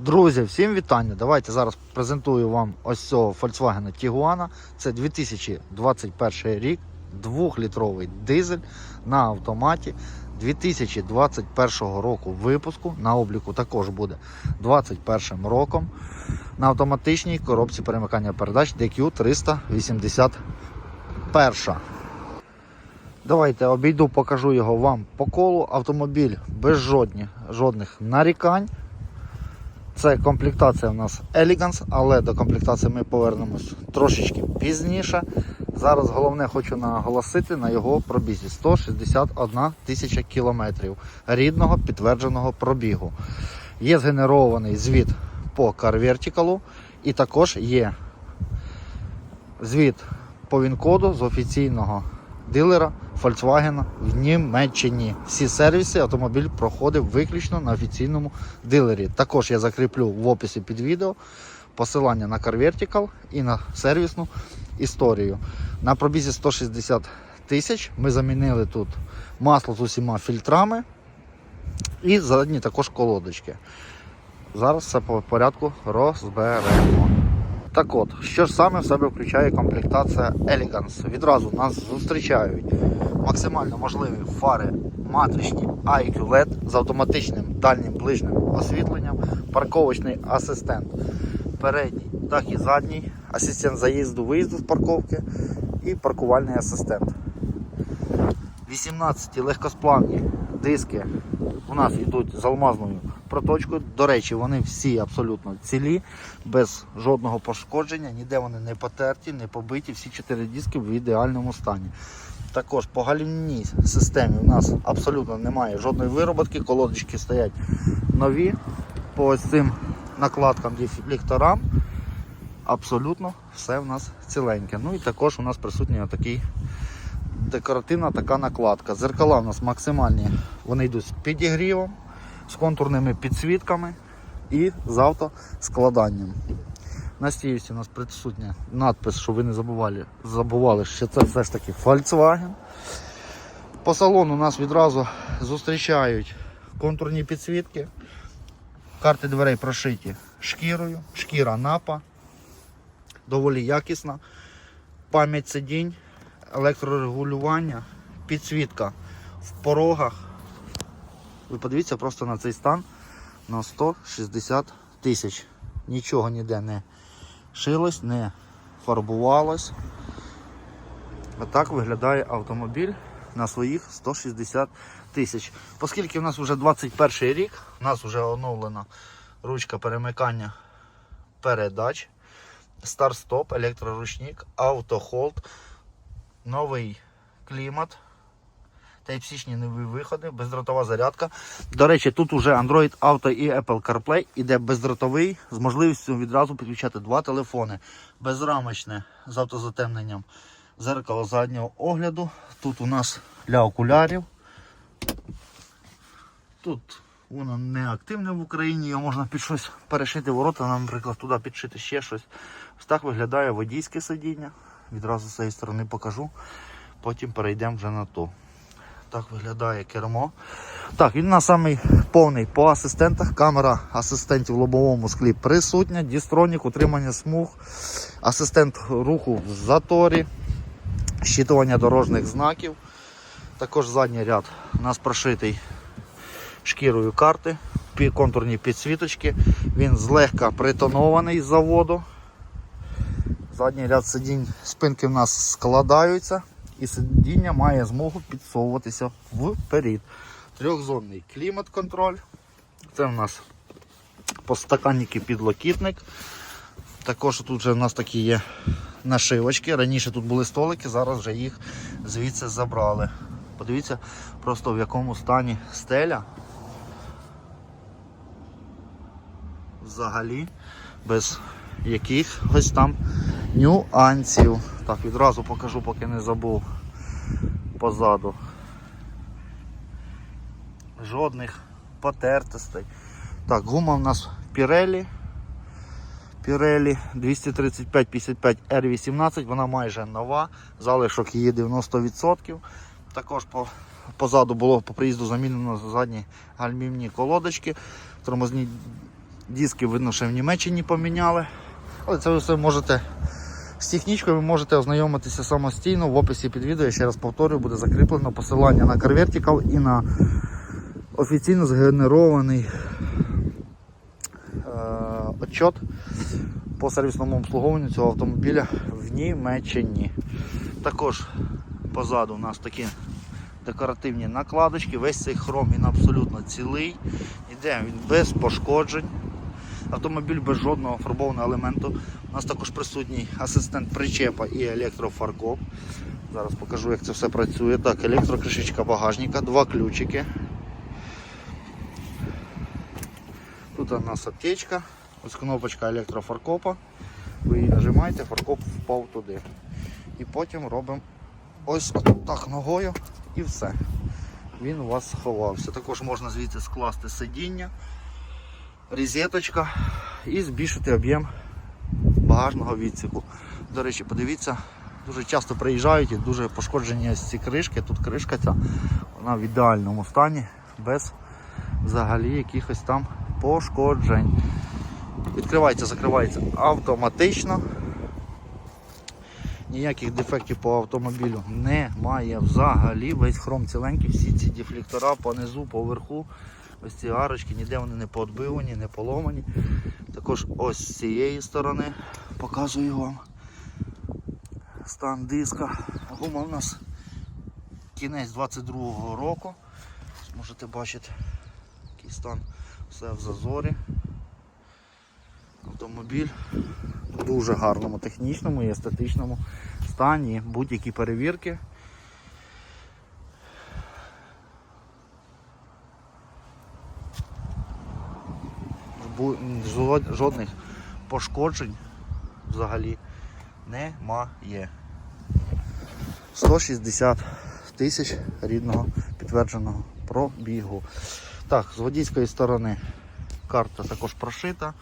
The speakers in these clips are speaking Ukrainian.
Друзі, всім вітання. Давайте зараз презентую вам ось цього Volkswagen Tiguan. Це 2021 рік, 2-літровий дизель на автоматі 2021 року випуску. На обліку також буде 2021 роком. На автоматичній коробці перемикання передач DQ 381. Давайте обійду, покажу його вам по колу. Автомобіль без жодні, жодних нарікань. Це комплектація у нас Elegance, але до комплектації ми повернемось трошечки пізніше. Зараз головне хочу наголосити на його пробізі 161 тисяча кілометрів рідного підтвердженого пробігу. Є згенерований звіт по Car Vertical і також є звіт по ВІН-коду з офіційного дилера Volkswagen в Німеччині. Всі сервіси автомобіль проходив виключно на офіційному дилері. Також я закріплю в описі під відео посилання на Car Vertical і на сервісну історію. На пробізі 160 тисяч ми замінили тут масло з усіма фільтрами і задні також колодочки. Зараз все по порядку розберемо. Так от, що ж саме в себе включає комплектація Elegance? Відразу нас зустрічають максимально можливі фари матричні IQ LED з автоматичним дальнім ближнім освітленням, парковочний асистент передній, так і задній, асистент заїзду виїзду з парковки і паркувальний асистент. 18 легкосплавні диски у нас йдуть з алмазною проточкою. До речі, вони всі абсолютно цілі, без жодного пошкодження, ніде вони не потерті, не побиті, всі 4 диски в ідеальному стані. Також по галівній системі у нас абсолютно немає жодної вироботки, колодочки стоять нові. По ось цим накладкам дефлекторам абсолютно все в нас ціленьке. Ну і також у нас присутній такий декоративна така накладка. Зеркала у нас максимальні, вони йдуть з підігрівом, з контурними підсвітками і з автоскладанням. На стійці у нас присутня надпис, щоб ви не забували, забували, що це все ж таки Volkswagen. По салону нас відразу зустрічають контурні підсвітки. Карти дверей прошиті шкірою, шкіра напа, доволі якісна. Пам'ять сидінь, електрорегулювання, підсвітка в порогах. Ви подивіться просто на цей стан на 160 тисяч. Нічого ніде не шилось, не фарбувалось. Отак виглядає автомобіль на своїх 160 тисяч. Оскільки в нас вже 21 рік, у нас вже оновлена ручка перемикання передач, старт-стоп, електроручник, автохолд, новий клімат. Type-C нові виходи, бездротова зарядка. До речі, тут уже Android Auto і Apple CarPlay іде бездротовий з можливістю відразу підключати два телефони. Безрамочне з автозатемненням зеркало заднього огляду. Тут у нас для окулярів. Тут воно не активне в Україні, його можна під щось перешити ворота, наприклад, туди підшити ще щось. Ось так виглядає водійське сидіння. Відразу з цієї сторони покажу. Потім перейдемо вже на то. Так виглядає кермо. Так, він на самий повний по асистентах. Камера асистентів в лобовому склі присутня, дістронік, утримання смуг, асистент руху в заторі, щитування дорожніх знаків. Також задній ряд у нас прошитий шкірою карти, контурні підсвіточки. Він злегка притонований з заводу. Задній ряд сидінь спинки в нас складаються і сидіння має змогу підсовуватися вперед. Трьохзонний клімат-контроль. Це у нас постаканники підлокітник. Також тут вже у нас такі є нашивочки. Раніше тут були столики, зараз вже їх звідси забрали. Подивіться просто в якому стані стеля. Взагалі без якихось там нюансів. Так, відразу покажу, поки не забув позаду. Жодних потертостей. Так, гума в нас Pirelli. Pirelli 235-55 R18, вона майже нова, залишок її 90%. Також по, позаду було по приїзду замінено задні гальмівні колодочки, тормозні Диски видно, що в Німеччині поміняли. Але це ви все можете з технічкою ви можете ознайомитися самостійно. В описі під відео, я ще раз повторюю, буде закріплено посилання на CarVertical і на офіційно згенерований е, отчет по сервісному обслуговуванню цього автомобіля в Німеччині. Також позаду у нас такі декоративні накладочки, весь цей хром він абсолютно цілий, іде він без пошкоджень. Автомобіль без жодного фарбованого елементу. У нас також присутній асистент причепа і електрофаркоп. Зараз покажу, як це все працює. Так, електрокришечка багажника, два ключики. Тут у нас аптечка, ось кнопочка електрофаркопа. Ви її нажимаєте, фаркоп впав туди. І потім робимо ось так ногою і все. Він у вас сховався. Також можна звідси скласти сидіння, розеточка і збільшити об'єм багажного відсіку. До речі, подивіться, дуже часто приїжджають і дуже пошкоджені ось ці кришки. Тут кришка ця, вона в ідеальному стані, без взагалі якихось там пошкоджень. Відкривається, закривається автоматично. Ніяких дефектів по автомобілю немає взагалі. Весь хром ціленький, всі ці дефлектора понизу, поверху. Ось ці арочки, ніде вони не поотбивані, не поломані. Також ось з цієї сторони показую вам стан диска. Гума у нас кінець 22-го року. Можете бачити, який стан все в зазорі. Автомобіль в дуже гарному технічному і естетичному стані. Будь-які перевірки. Жодних пошкоджень взагалі немає. 160 тисяч рідного підтвердженого пробігу. Так, з водійської сторони карта також прошита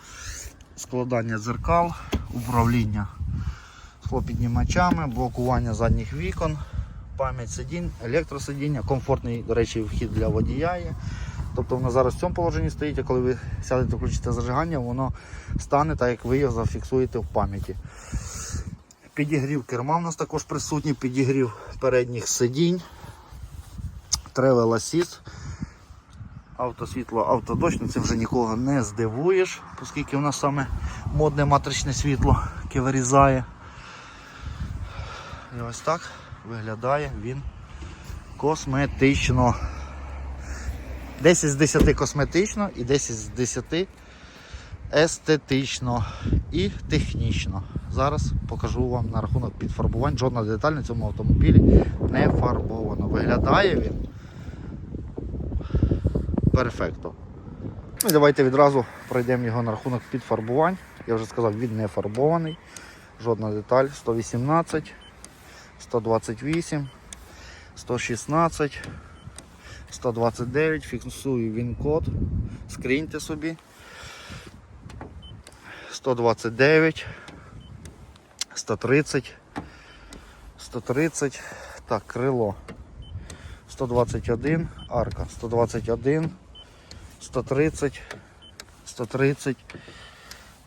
складання дзеркал, управління склопіднімачами, блокування задніх вікон, пам'ять сидінь, електросидіння, комфортний, до речі, вхід для водія є. Тобто воно зараз в цьому положенні стоїть, а коли ви сядете включите зажигання, воно стане так, як ви його зафіксуєте в пам'яті. Підігрів керма у нас також присутній, підігрів передніх сидінь, тревел асіст, автосвітло, автодощ, ну це вже нікого не здивуєш, оскільки у нас саме модне матричне світло, яке вирізає. І ось так виглядає він косметично. 10 з 10 косметично і 10 з 10 естетично і технічно. Зараз покажу вам на рахунок підфарбувань. Жодна деталь на цьому автомобілі не фарбована. Виглядає він перфекто. Ну і давайте відразу пройдемо його на рахунок підфарбувань. Я вже сказав, він не фарбований. Жодна деталь 118, 128, 116, 129. Фіксую він код. Скріньте собі. 129, 130, 130. Так, крило. 121, арка 121, 130, 130,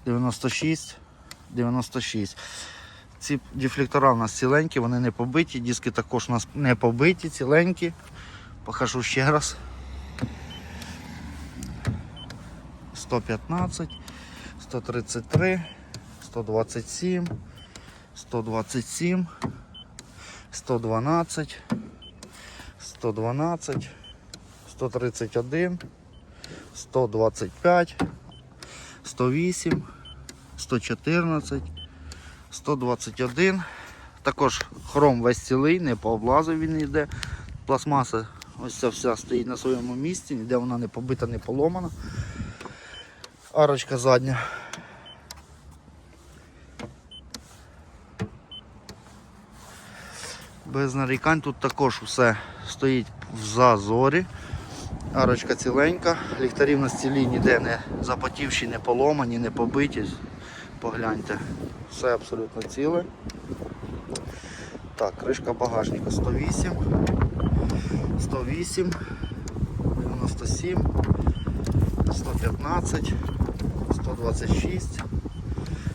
96, 96. Ці дефлектора у нас ціленькі, вони не побиті, диски також у нас не побиті, ціленькі. Покажу ще раз. 115, 133, 127, 127, 112. 112, 131, 125, 108, 114, 121. Також хром весь цілий, не пооблазив він йде. Пластмаса ось ця вся стоїть на своєму місці, ніде вона не побита, не поломана. Арочка задня. Без нарікань тут також все стоїть в зазорі. Арочка ціленька, ліхтарі в нас цілі ніде не запотівші, не поломані, не побиті. Погляньте, все абсолютно ціле. Так, кришка багажника 108, 108, 97, 115, 126,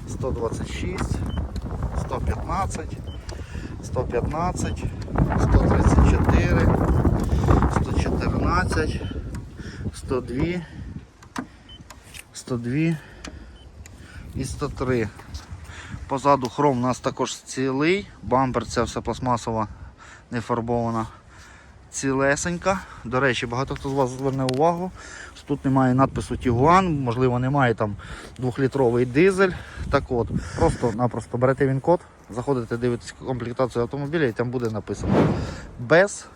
126, 115, 115, 134, 114, 102, 102 і 103. Позаду хром у нас також цілий, бампер це все пластмасова, не фарбована, цілесенька. До речі, багато хто з вас зверне увагу, що тут немає надпису Тігуан, можливо, немає там 2-літровий дизель. Так от, просто-напросто берете він код, заходите, дивитесь комплектацію автомобіля і там буде написано без,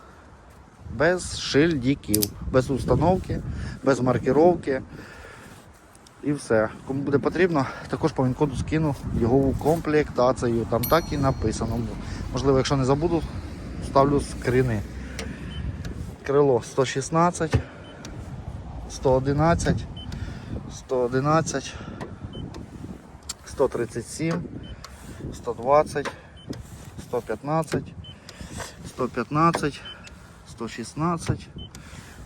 без шильдиків, без установки, без маркировки. І все. Кому буде потрібно, також по він-коду скину його комплектацію. Там так і написано. Можливо, якщо не забуду, ставлю скрини. Крило 116, 111, 111, 137, 120, 115, 115, 116,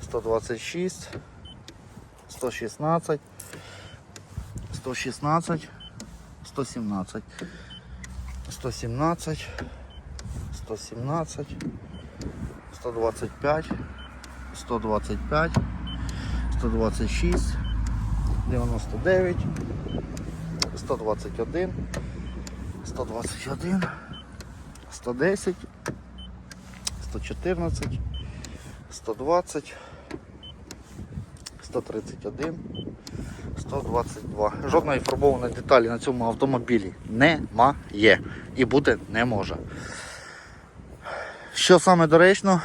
126, 116. 116, 117, 117, 117, 125, 125, 126, 99, 121, 121, 110, 114, 120, 131, 122. Жодної фарбованої деталі на цьому автомобілі немає і бути не може. Що саме доречно,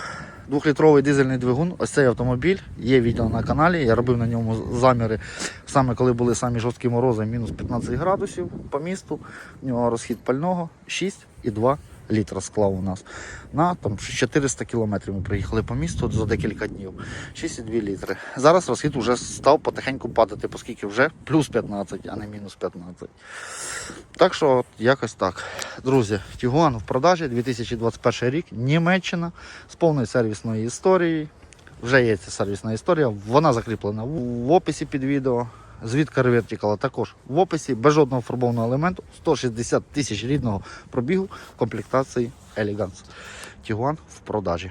двохлітровий дизельний двигун, ось цей автомобіль, є відео на каналі, я робив на ньому заміри саме коли були самі жорсткі морози, мінус 15 градусів по місту. У нього розхід пального 6,2 літра склав у нас. На там 400 кілометрів ми приїхали по місту за декілька днів. 6,2 літри. Зараз розхід вже став потихеньку падати, оскільки вже плюс 15, а не мінус 15. Так що от якось так. Друзі, Тігуан в продажі 2021 рік, Німеччина з повною сервісною історією. Вже є ця сервісна історія, вона закріплена в описі під відео. Звідка ревертикала також в описі, без жодного фарбованого елементу, 160 тисяч рідного пробігу комплектації Elegance. Тігуан в продажі.